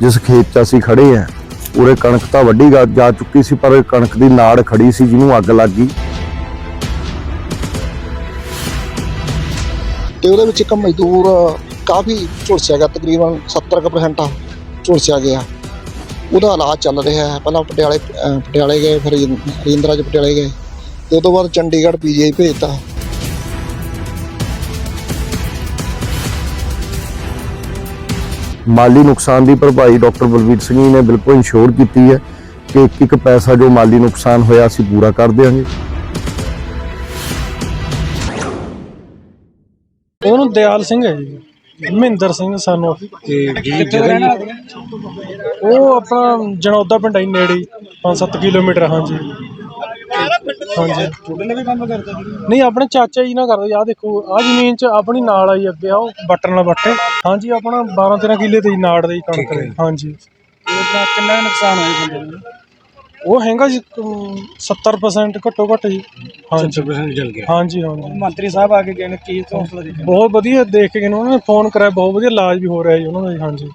ਜਿਸ ਖੇਤ 'ਚ ਅਸੀਂ ਖੜੇ ਆ ਉਰੇ ਕਣਕ ਤਾਂ ਵੱਡੀ ਜਾ ਚੁੱਕੀ ਸੀ, ਪਰ ਕਣਕ ਦੀ ਨਾੜ ਖੜੀ ਸੀ, ਜਿਹਨੂੰ ਅੱਗ ਲੱਗ ਗਈ। ਤੇ ਉਹਦੇ ਵਿੱਚ ਇੱਕ ਮਜ਼ਦੂਰ ਕਾਫੀ ਝੁਲਸਿਆ ਗਿਆ ਤਕਰੀਬਨ 70% ਝੁਲਸਿਆ ਗਿਆ। ਉਹਦਾ ਇਲਾਜ ਚੱਲ ਰਿਹਾ ਹੈ। ਪਹਿਲਾਂ ਪਟਿਆਲੇ ਪਟਿਆਲੇ ਗਏ, ਫਿਰ ਰਜਿੰ- ਚ ਪਟਿਆਲੇ ਗਏ। ਤੇ ਉਸ ਤੋਂ ਬਾਅਦ ਚੰਡੀਗੜ੍ਹ ਪੀਜੀਆਈ ਭੇਜਤਾ। ਮਾਲੀ ਨੁਕਸਾਨ ਦੀ ਭਰਪਾਈ ਡਾਕਟਰ ਬਲਵੀਰ ਸਿੰਘ ਜੀ ਨੇ ਬਿਲਕੁਲ ਇੰਸ਼ੋਰ ਕੀਤੀ ਹੈ ਕਿ ਇੱਕ ਇੱਕ ਪੈਸਾ ਜੋ ਮਾਲੀ ਨੁਕਸਾਨ ਹੋਇਆ ਅਸੀਂ ਪੂਰਾ ਕਰ ਦਿਆਂਗੇ। ਉਹਨੂੰ ਦਿਆਲ ਸਿੰਘ ਹੈ ਜੀ। ਮਹਿੰਦਰ ਸਿੰਘ ਸਾਨੂੰ। ਕਿੱਥੇ ਦਾ ਰਹਿਣਾ ਉਹ ਆਪਣਾ ਜਨੌਦਾ ਪਿੰਡ ਹੈ ਜੀ ਨੇੜੇ 5-7 ਕਿਲੋਮੀਟਰ ਹਾਂਜੀ। ਹਾਂਜੀ। ਤੁਹਾਡੇ ਨਾਲ ਵੀ ਕੰਮ ਕਰਦਾ ਸੀ ਨਹੀਂ ਆਪਣੇ ਚਾਚਾ ਜੀ ਨਾਲ ਕਰਦੇ। ਆ ਦੇਖੋ ਆ ਜ਼ਮੀਨ 'ਚ ਆਪਣੀ ਨਾਲ ਆਈ ਅੱਗੇ ਆ ਉਹ ਬੱਟਣ ਨਾਲ ਬੱਟੇ ਹਾਂਜੀ ਆਪਣਾ 12-13 ਕਿੱਲੇ ਤੇ ਜੀ ਨਾੜ ਦੇ ਜੀ ਕਣਕ ਦੇ ਹਾਂਜੀ। ਇਹਦਾ ਕਿੰਨਾ ਨੁਕਸਾਨ ਹੋਇਆ ਬੰਦੇ ਨੂੰ? ਉਹ ਹੈਗਾ ਜੀ ਅਮ, 70% ਘੱਟੋ ਘੱਟ ਜੀ। ਹਾਂਜੀ। 70% ਜਲ ਗਿਆ। ਹਾਂਜੀ ਹਾਂਜੀ। ਮੰਤਰੀ ਸਾਹਿਬ ਆ ਕੇ ਗਏ ਨੇ ਕੀ ਹੌਸਲਾ ਦਿੱਤਾ ਬਹੁਤ ਵਧੀਆ ਦੇਖ ਕੇ ਗਏ ਨੇ ਉਹਨਾਂ ਨੇ ਫੋਨ ਕਰਾਇਆ ਬਹੁਤ ਵਧੀਆ ਇਲਾਜ ਵੀ ਹੋ ਰਿਹਾ ਜੀ ਉਹਨਾਂ ਦਾ ਜੀ ਹਾਂਜੀ।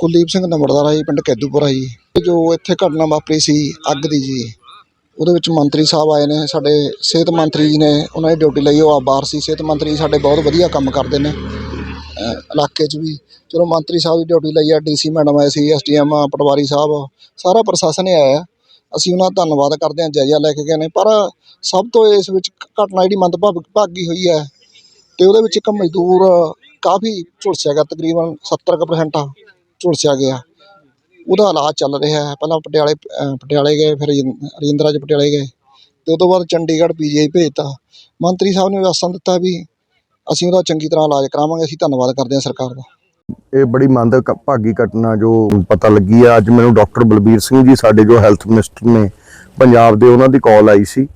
ਕੁਲਦੀਪ ਸਿੰਘ ਨੰਬਰਦਾਰ ਆ ਜੀ ਪਿੰਡ ਕੈਦੂਪੁਰਾ ਜੀ। ਜੋ ਇੱਥੇ ਘਟਨਾ ਵਾਪਰੀ ਸੀ ਅੱਗ ਦੀ ਜੀ ਉਹਦੇ ਵਿੱਚ ਮੰਤਰੀ ਸਾਹਿਬ ਆਏ ਨੇ, ਸਾਡੇ ਸਿਹਤ ਮੰਤਰੀ ਜੀ ਨੇ ਉਹਨਾਂ ਦੀ ਡਿਊਟੀ ਲਈ, ਉਹ ਆ ਬਾਹਰ ਸੀ। ਸਿਹਤ ਮੰਤਰੀ ਸਾਡੇ ਬਹੁਤ ਵਧੀਆ ਕੰਮ ਕਰਦੇ ਨੇ ਇਲਾਕੇ 'ਚ ਵੀ। ਚਲੋ ਮੰਤਰੀ ਸਾਹਿਬ ਦੀ ਡਿਊਟੀ ਲਈ ਆ, ਡੀਸੀ ਮੈਡਮ ਆਏ ਸੀ, ਐਸਡੀਐਮ ਪਟਵਾਰੀ ਸਾਹਿਬ, ਸਾਰਾ ਪ੍ਰਸ਼ਾਸਨ ਹੀ ਆਇਆ। ਅਸੀਂ ਉਹਨਾਂ ਦਾ ਧੰਨਵਾਦ ਕਰਦੇ ਹਾਂ, ਜਾਇਜ਼ਾ ਲੈ ਕੇ ਗਏ ਨੇ। ਪਰ ਸਭ ਤੋਂ ਇਸ ਵਿੱਚ ਘਟਨਾ ਜਿਹੜੀ ਮੰਦਭਾਗ, ਭਾਗੀ ਹੋਈ ਹੈ ਤੇ ਉਹਦੇ ਵਿੱਚ ਇੱਕ ਮਜ਼ਦੂਰ ਕਾਫੀ ਝੁਲਸਿਆ ਗਿਆ, ਤਕਰੀਬਨ 70% ਝੁਲਸਿਆ ਗਿਆ। ਉਹਦਾ ਇਲਾਜ ਚੱਲ ਰਿਹਾ ਹੈ। ਪਹਿਲਾਂ ਪਟਿਆਲੇ ਪਟਿਆਲੇ ਗਏ, ਫਿਰ ਰਜਿੰਦਰਾ ਚ ਪਟਿਆਲੇ ਗਏ। ਤੇ ਉਸ ਤੋਂ ਬਾਅਦ ਚੰਡੀਗੜ੍ਹ ਪੀਜੀਆਈ ਭੇਜਤਾ। ਮੰਤਰੀ ਸਾਹਿਬ ਨੇ ਆਸਨ ਦਿੱਤਾ ਵੀ ਅਸੀਂ ਉਹਦਾ ਚੰਗੀ ਤਰ੍ਹਾਂ ਇਲਾਜ ਕਰਾਵਾਂਗੇ, ਅਸੀਂ ਧੰਨਵਾਦ ਕਰਦੇ ਹਾਂ ਸਰਕਾਰ ਦਾ। ਇਹ ਬੜੀ ਮੰਦਕ ਭਾਗੀ ਘਟਨਾ ਜੋ ਪਤਾ ਲੱਗੀ ਆ ਅੱਜ ਮੈਨੂੰ ਡਾਕਟਰ ਬਲਬੀਰ ਸਿੰਘ ਜੀ, ਸਾਡੇ ਜੋ ਹੈਲਥ ਮਿਨਿਸਟਰ ਨੇ ਪੰਜਾਬ ਦੇ ਉਹਨਾਂ ਦੀ ਕਾਲ ਆਈ ਸੀ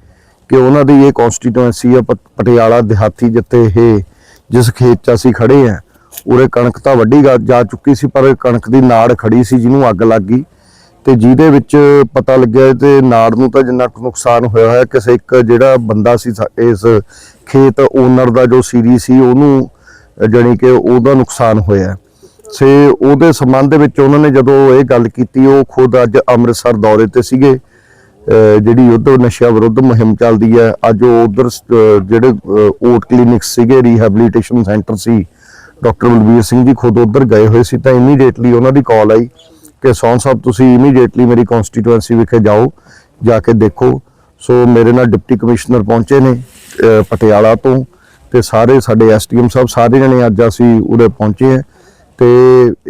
ਕਿ ਉਹਨਾਂ ਦੀ ਇਹ ਕਨਸਟੀਟੂਐਂਸੀ ਆ ਪਟਿਆਲਾ, ਦਿਹਾਤੀ ਜਿੱਥੇ ਇਹ, ਜਿਸ ਖੇਤ 'ਚ ਅਸੀਂ ਖੜੇ ਆ ਉਰੇ ਕਣਕ ਤਾਂ ਵੱਢੀ ਗਾ- ਜਾ ਚੁੱਕੀ ਸੀ, ਪਰ ਕਣਕ ਦੀ ਨਾੜ ਖੜੀ ਸੀ, ਜਿਹਨੂੰ ਅੱਗ ਲੱਗ ਗਈ। ਤੇ ਜਿਹਦੇ ਵਿੱਚ ਪਤਾ ਲੱਗਿਆ ਤੇ ਨਾੜ ਨੂੰ ਤਾਂ ਜਿੰਨਾ ਕੁ ਨੁਕਸਾਨ ਹੋਇਆ ਹੋਇਆ, ਕਿਸੇ ਇੱਕ ਜਿਹੜਾ ਬੰਦਾ ਸੀ ਸਾ- ਇਸ ਖੇਤ ਓਨਰ ਦਾ ਜੋ ਸੀਰੀ ਸੀ, ਉਹਨੂੰ ਜਾਣੀ ਕਿ ਉਹਦਾ ਨੁਕਸਾਨ ਹੋਇਆ। ਸੇ ਉਹਦੇ ਸੰਬੰਧ ਦੇ ਵਿੱਚ ਉਹਨਾਂ ਨੇ ਜਦੋਂ ਇਹ ਗੱਲ ਕੀਤੀ, ਉਹ ਖੁਦ ਅੱਜ ਅੰਮ੍ਰਿਤਸਰ ਦੌਰੇ ਤੇ ਸੀਗੇ। ਜਿਹੜੀ ਯੁੱਧ ਨਸ਼ਾ ਵਿਰੁੱਧ ਮੁਹਿੰਮ ਚੱਲਦੀ ਹੈ, ਅੱਜ ਉਹ ਉਧਰ ਜਿਹੜੇ ਓਟ ਕਲੀਨਿਕਸ ਸੀਗੇ ਰੀਹੈਬਿਲਿਟੇਸ਼ਨ ਸੈਂਟਰ ਸੀ। ਡਾਕਟਰ ਬਲਬੀਰ ਸਿੰਘ ਜੀ ਖੁਦ ਉਧਰ ਗਏ ਹੋਏ ਸੀ ਤਾਂ ਇਮੀਡੀਏਟਲੀ ਉਹਨਾਂ ਦੀ ਕਾਲ ਆਈ ਕਿ ਸੌਨ ਸਾਹਿਬ ਤੁਸੀਂ ਇਮੀਡੀਏਟਲੀ ਮੇਰੀ ਕਨਸਟੀਟੂਐਂਸੀ ਵਿਖੇ ਜਾਓ, ਜਾ ਕੇ ਦੇਖੋ। ਸੋ ਮੇਰੇ ਨਾਲ ਡਿਪਟੀ ਕਮਿਸ਼ਨਰ ਪਹੁੰਚੇ ਨੇ ਪਟਿਆਲਾ ਤੋਂ ਤੇ ਸਾਰੇ ਸਾਡੇ ਐਸਟੀਐਮ ਸਾਹਿਬ ਸਾਰੇ ਜਣੇ ਅੱਜ ਅਸੀਂ ਉਰੇ ਪਹੁੰਚੇ ਹਾਂ ਤੇ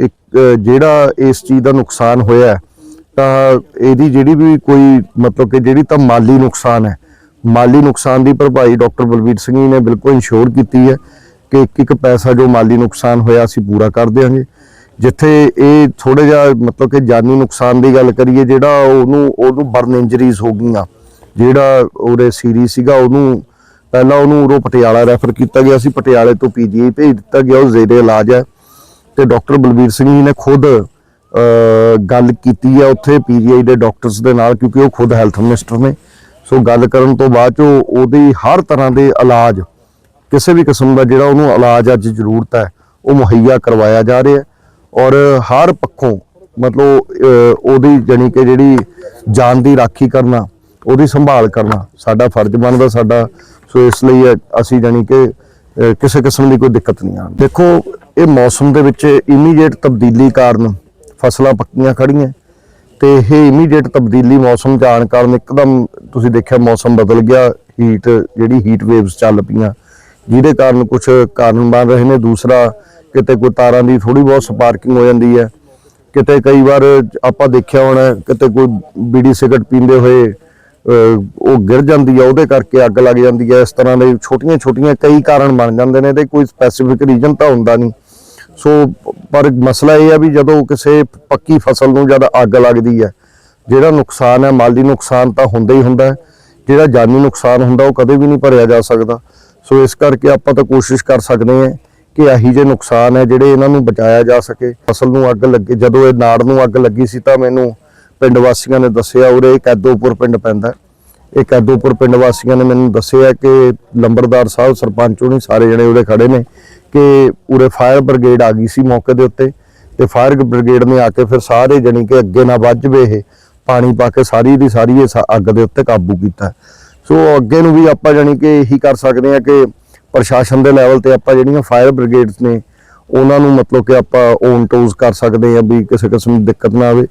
ਇੱਕ ਜਿਹੜਾ ਇਸ ਚੀਜ਼ ਦਾ ਨੁਕਸਾਨ ਹੋਇਆ ਤਾਂ ਇਹਦੀ ਜਿਹੜੀ ਵੀ ਕੋਈ ਮਤਲਬ ਕਿ ਜਿਹੜੀ ਤਾਂ ਮਾਲੀ ਨੁਕਸਾਨ ਹੈ, ਮਾਲੀ ਨੁਕਸਾਨ ਦੀ ਭਰਪਾਈ ਡਾਕਟਰ ਬਲਵੀਰ ਸਿੰਘ ਜੀ ਨੇ ਬਿਲਕੁਲ ਇੰਸ਼ੋਰ ਕੀਤੀ ਹੈ ਕਿ ਇੱਕ ਇੱਕ ਪੈਸਾ ਜੋ ਮਾਲੀ ਨੁਕਸਾਨ ਹੋਇਆ ਅਸੀਂ ਪੂਰਾ ਕਰ ਦਿਆਂਗੇ। ਜਿੱਥੇ ਇਹ ਥੋੜਾ ਜਿਹਾ ਮਤਲਬ ਕਿ ਜਾਨੀ ਨੁਕਸਾਨ ਦੀ ਗੱਲ ਕਰੀਏ, ਜਿਹੜਾ ਉਹਨੂੰ ਉਹਨੂੰ ਬਰਨ ਇੰਜਰੀਜ਼ ਹੋ ਗਈਆਂ। ਜਿਹੜਾ ਉਹਦੇ ਸੀਰੀ ਸੀਗਾ, ਉਹਨੂੰ ਪਹਿਲਾਂ ਉਹਨੂੰ ਉਰੋਂ ਪਟਿਆਲਾ ਰੈਫਰ ਕੀਤਾ ਗਿਆ ਸੀ। ਪਟਿਆਲੇ ਤੋਂ ਪੀਜੀਆਈ ਭੇਜ ਦਿੱਤਾ ਗਿਆ, ਉਹ ਜ਼ੇਰੇ ਇਲਾਜ ਹੈ। ਤੇ ਡਾਕਟਰ ਬਲਬੀਰ ਸਿੰਘ ਜੀ ਨੇ ਖੁਦ ਗੱਲ ਕੀਤੀ ਹੈ ਉੱਥੇ ਪੀਜੀਆਈ ਦੇ ਡਾਕਟਰਸ ਦੇ ਨਾਲ, ਕਿਉਂਕਿ ਉਹ ਖੁਦ ਹੈਲਥ ਮਿਨਿਸਟਰ ਨੇ। ਸੋ ਗੱਲ ਕਰਨ ਤੋਂ ਬਾਅਦ ਚੋਂ ਉਹਦੀ ਹਰ ਤਰ੍ਹਾਂ ਦੇ ਇਲਾਜ ਕਿਸੇ ਵੀ ਕਿਸਮ ਦਾ ਜਿਹੜਾ ਉਹਨੂੰ ਇਲਾਜ ਅੱਜ ਜ਼ਰੂਰਤ ਹੈ, ਉਹ ਮੁਹੱਈਆ ਕਰਵਾਇਆ ਜਾ ਰਿਹਾ ਔਰ ਹਰ ਪੱਖੋਂ ਮਤਲਬ ਉਹਦੀ ਜਾਣੀ ਕਿ ਜਿਹੜੀ ਜਾਨ ਦੀ ਰਾਖੀ ਕਰਨਾ, ਉਹਦੀ ਸੰਭਾਲ ਕਰਨਾ ਸਾਡਾ ਫਰਜ਼ ਬਣਦਾ, ਸਾਡਾ, ਸੋ ਇਸ ਲਈ ਅਸੀਂ ਜਾਣੀ ਕਿ ਕਿਸੇ ਕਿਸਮ ਦੀ ਕੋਈ ਦਿੱਕਤ ਨਹੀਂ ਆਉਂਦੀ ਦੇਖੋ, ਇਹ ਮੌਸਮ ਦੇ ਵਿੱਚ ਇਮੀਡੀਏਟ ਤਬਦੀਲੀ ਕਾਰਨ ਫਸਲਾਂ ਪੱਕੀਆਂ ਖੜੀਆਂ ਤੇ ਇਹ ਇਮੀਡੀਏਟ ਤਬਦੀਲੀ ਮੌਸਮ ਚ ਆਉਣ ਕਾਰਨ ਇੱਕਦਮ ਤੁਸੀਂ ਦੇਖਿਆ ਮੌਸਮ ਬਦਲ ਗਿਆ ਹੀਟ ਜਿਹੜੀ ਹੀਟ ਵੇਵਸ ਚੱਲ ਪਈਆਂ ਜਿਹਦੇ ਕਾਰਨ ਕੁਝ ਕਾਰਨ ਬਣ ਰਹੇ ਨੇ। ਦੂਸਰਾ, ਕਿਤੇ ਕੋਈ ਤਾਰਾਂ ਦੀ ਥੋੜੀ ਬਹੁਤ ਸਪਾਰਕਿੰਗ ਹੋ ਜਾਂਦੀ ਹੈ। ਕਿਤੇ ਕਈ ਵਾਰ ਆਪਾਂ ਦੇਖਿਆ ਹੋਣਾ, ਕਿਤੇ ਕੋਈ ਬੀੜੀ ਸਿਗਰਟ ਪੀਂਦੇ ਹੋਏ ਉਹ ਗਿਰ ਜਾਂਦੀ ਹੈ, ਉਹਦੇ ਕਰਕੇ ਅੱਗ ਲੱਗ ਜਾਂਦੀ ਹੈ। ਇਸ ਤਰ੍ਹਾਂ ਦੇ ਛੋਟੀਆਂ ਛੋਟੀਆਂ ਕਈ ਕਾਰਨ ਬਣ ਜਾਂਦੇ ਨੇ ਤੇ ਕੋਈ ਸਪੈਸੀਫਿਕ ਰੀਜਨ ਤਾਂ ਹੁੰਦਾ ਨਹੀਂ। ਸੋ, ਪਰ ਮਸਲਾ ਇਹ ਆ ਵੀ ਜਦੋਂ ਕਿਸੇ ਪੱਕੀ ਫਸਲ ਨੂੰ ਜਦ ਅੱਗ ਲੱਗਦੀ ਹੈ, ਜਿਹੜਾ ਨੁਕਸਾਨ ਹੈ, ਮਾਲੀ ਨੁਕਸਾਨ ਤਾਂ ਹੁੰਦਾ ਹੀ ਹੁੰਦਾ ਜਿਹੜਾ ਜਾਨੀ ਨੁਕਸਾਨ ਹੁੰਦਾ, ਉਹ ਕਦੇ ਵੀ ਨਹੀਂ ਭਰਿਆ ਜਾ ਸਕਦਾ। ਸੋ ਇਸ ਕਰਕੇ ਆਪਾਂ ਤਾਂ ਕੋਸ਼ਿਸ਼ ਕਰ ਸਕਦੇ ਹਾਂ ਕਿ ਇਹੀ ਜਿਹੇ ਨੁਕਸਾਨ ਹੈ ਜਿਹੜੇ ਇਹਨਾਂ ਨੂੰ ਬਚਾਇਆ ਜਾ ਸਕੇ। ਫਸਲ ਨੂੰ ਅੱਗ ਲੱਗੇ, ਜਦੋਂ ਇਹ ਨਾੜ ਨੂੰ ਅੱਗ ਲੱਗੀ ਸੀ ਤਾਂ ਮੈਨੂੰ ਪਿੰਡ ਵਾਸੀਆਂ ਨੇ ਦੱਸਿਆ, ਉਰੇ ਕੈਦੋਪੁਰ ਪਿੰਡ ਪੈਂਦਾ ਇਹ ਕੈਦੋਪੁਰ ਪਿੰਡ ਵਾਸੀਆਂ ਨੇ ਮੈਨੂੰ ਦੱਸਿਆ ਕਿ ਲੰਬਰਦਾਰ ਸਾਹਿਬ, ਸਰਪੰਚ ਉਹਨੇ ਸਾਰੇ ਜਣੇ ਉਰੇ ਖੜੇ ਨੇ ਕਿ ਉਰੇ ਫਾਇਰ ਬ੍ਰਿਗੇਡ ਆ ਗਈ ਸੀ ਮੌਕੇ ਦੇ ਉੱਤੇ ਤੇ ਫਾਇਰ ਬ੍ਰਿਗੇਡ ਨੇ ਆ ਕੇ ਫਿਰ ਸਾਰੇ ਜਣੀ ਕਿ ਅੱਗੇ ਨਾ ਵੱਜ ਜਵੇ ਇਹ। ਪਾਣੀ ਪਾ ਕੇ ਸਾਰੀ ਦੀ ਸਾਰੀ ਇਹ ਸ- ਅੱਗ ਦੇ ਉੱਤੇ ਕਾਬੂ ਕੀਤਾ। ਸੋ ਅੱਗੇ ਨੂੰ ਵੀ ਆਪਾਂ ਜਾਣੀ ਕਿ ਇਹੀ ਕਰ ਸਕਦੇ ਹਾਂ ਕਿ ਪ੍ਰਸ਼ਾਸਨ ਦੇ ਲੈਵਲ ਤੇ ਆਪਾਂ ਜਿਹੜੀਆਂ ਫਾਇਰ ਬ੍ਰਿਗੇਡਸ ਨੇ, ਉਹਨਾਂ ਨੂੰ ਮਤਲਬ ਕਿ ਆਪਾਂ ਓਨ ਟੂਜ਼ ਕਰ ਸਕਦੇ ਹਾਂ ਵੀ ਕਿਸੇ ਕਿਸਮ ਦੀ ਦਿੱਕਤ ਨਾ ਆਵੇ।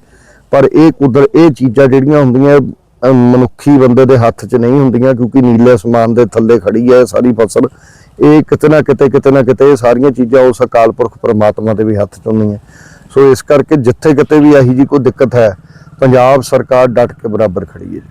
ਪਰ ਇਹ ਕੁਦਰ ਇਹ ਚੀਜ਼ਾਂ ਜਿਹੜੀਆਂ ਹੁੰਦੀਆਂ ਮਨੁੱਖੀ ਬੰਦੇ ਦੇ ਹੱਥ 'ਚ ਨਹੀਂ ਹੁੰਦੀਆਂ ਕਿਉਂਕਿ ਨੀਲੇ ਅਸਮਾਨ ਦੇ ਥੱਲੇ ਖੜੀ ਹੈ ਸਾਰੀ ਫਸਲ। ਇਹ ਕਿਤੇ ਨਾ ਕਿਤੇ ਕਿਤੇ ਨਾ ਕਿਤੇ ਸਾਰੀਆਂ ਚੀਜ਼ਾਂ ਉਸ ਅਕਾਲ ਪੁਰਖ ਪਰਮਾਤਮਾ ਦੇ ਵੀ ਹੱਥ 'ਚ ਹੁੰਦੀਆਂ। ਸੋ ਇਸ ਕਰਕੇ ਜਿੱਥੇ ਕਿਤੇ ਵੀ ਇਹੀ ਜੀ ਕੋਈ ਦਿੱਕਤ ਹੈ, ਪੰਜਾਬ ਸਰਕਾਰ ਡਟ ਕੇ ਬਰਾਬਰ ਖੜੀ ਹੈ